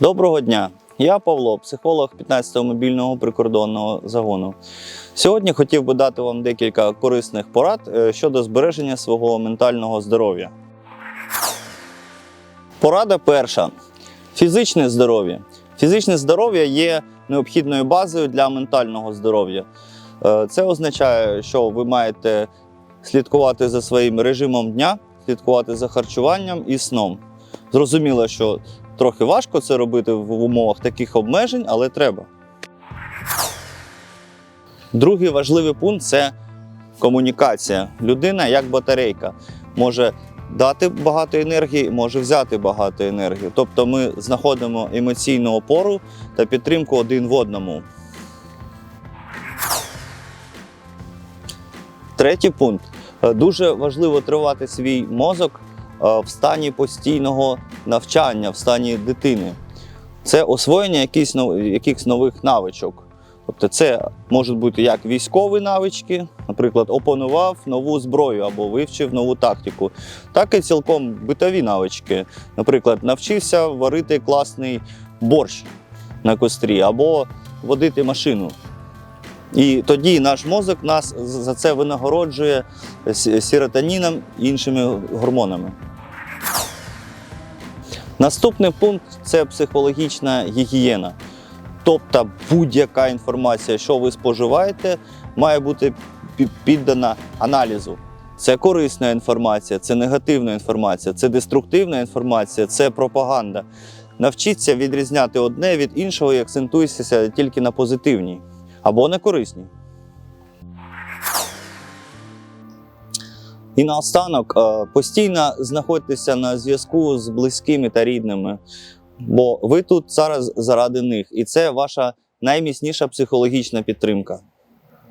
Доброго дня! Я Павло, психолог 15-го мобільного прикордонного загону. Сьогодні хотів би дати вам декілька корисних порад е, щодо збереження свого ментального здоров'я. Порада перша: фізичне здоров'я. Фізичне здоров'я є необхідною базою для ментального здоров'я. Е, Це означає, що ви маєте слідкувати за своїм режимом дня, слідкувати за харчуванням і сном. Зрозуміло, що трохи важко це робити в умовах таких обмежень, але треба. Другий важливий пункт це комунікація. Людина як батарейка може дати багато енергії, може взяти багато енергії. Тобто ми знаходимо емоційну опору та підтримку один в одному. Третій пункт. Дуже важливо тривати свій мозок в стані постійного навчання, в стані дитини. Це освоєння якихось, нових навичок. Тобто це можуть бути як військові навички, наприклад, опанував нову зброю або вивчив нову тактику, так і цілком битові навички. Наприклад, навчився варити класний борщ на кострі або водити машину. І тоді наш мозок нас за це винагороджує с- серотоніном і іншими гормонами. Наступний пункт це психологічна гігієна. Тобто будь-яка інформація, що ви споживаєте, має бути пі- піддана аналізу. Це корисна інформація, це негативна інформація, це деструктивна інформація, це пропаганда. Навчіться відрізняти одне від іншого і акцентуйтеся тільки на позитивній або не корисні. І наостанок е, постійно знаходьтеся на зв'язку з близькими та рідними, бо ви тут зараз заради них, і це ваша найміцніша психологічна підтримка.